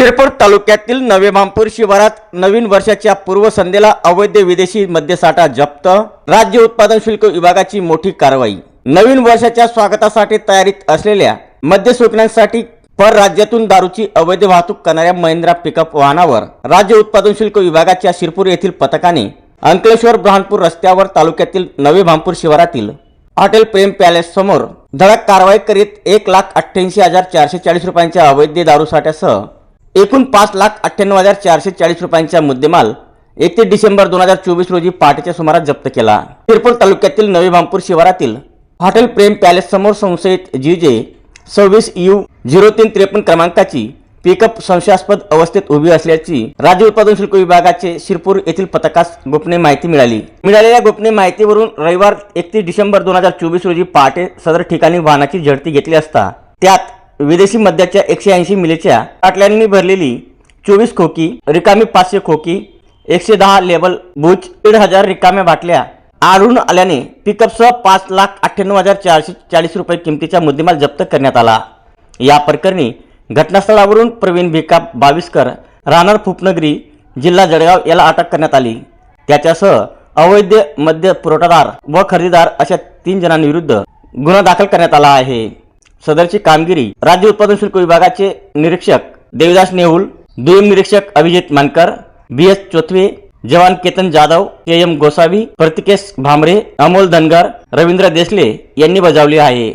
शिरपूर तालुक्यातील नवे मामपूर शिवारात नवीन वर्षाच्या पूर्वसंध्येला अवैध विदेशी मद्यसाठा जप्त. राज्य उत्पादन शुल्क विभागाची मोठी कारवाई. नवीन वर्षाच्या स्वागतासाठी तयारीत असलेल्या मद्य सुकण्यासाठी परराज्यातून दारूची अवैध वाहतूक करणाऱ्या महिंद्रा पिकअप वाहनावर राज्य उत्पादन शुल्क विभागाच्या शिरपूर येथील पथकाने अंकलेश्वर ब्रहानपूर रस्त्यावर तालुक्यातील नवे भामपूर शिवारातील हॉटेल प्रेम पॅलेस समोर धडक कारवाई करीत एक लाख अठ्ठ्याऐंशी हजार चारशे चाळीस रुपयांच्या अवैध दारूसाठ्यासह एकूण पाच लाख अठ्ठ्याण्णव हजार चारशे चाळीस रुपयांचा मुद्देमाल एकतीस डिसेंबर दोन हजार चोवीस रोजी पहाटेच्या सुमारास जप्त केला. शिरपूर तालुक्यातील नवी भामपूर शिवारातील हॉटेल प्रेम पॅलेस समोर संशयित जी जे सव्वीस यू झिरो तीन त्रेपन्न क्रमांकाची पिकअप संशयास्पद अवस्थेत उभी असल्याची राज्य उत्पादन शुल्क विभागाचे शिरपूर येथील पथकास गोपनीय माहिती मिळाली. मिळालेल्या गोपनीय माहितीवरून रविवार एकतीस डिसेंबर दोन हजार चोवीस रोजी पहाटे सदर ठिकाणी वाहनाची झडती घेतली असता त्यात विदेशी मद्याच्या एकशे ऐंशी मिलीच्या बाटल्यांनी भरलेली चोवीस खोकी रिकामी पाचशे खोकी एकशे दहा लेबल बुच दीड हजार रिकाम्या बाटल्या आढळून आल्याने पिकअपसह पाच लाख अठ्ठ्याण्णव हजार चारशे चाळीस रुपये किमतीचा मुद्देमाल जप्त करण्यात आला. या प्रकरणी घटनास्थळावरून प्रवीण भिका बाविस्कर राहणार फुपनगरी जिल्हा जळगाव याला अटक करण्यात आली. त्याच्यासह अवैध मद्य पुरवठादार व खरेदीदार अशा तीन जणांविरुद्ध गुन्हा दाखल करण्यात आला आहे. सदरची कामगिरी राज्य उत्पादन शुल्क विभागाचे निरीक्षक देवदास नेहुल दुय्यम निरीक्षक अभिजित मानकर बी एस चोथवे जवान केतन जाधव के एम गोसावी प्रतिकेश भामरे अमोल धनगर रवींद्र देसले यांनी बजावली आहे.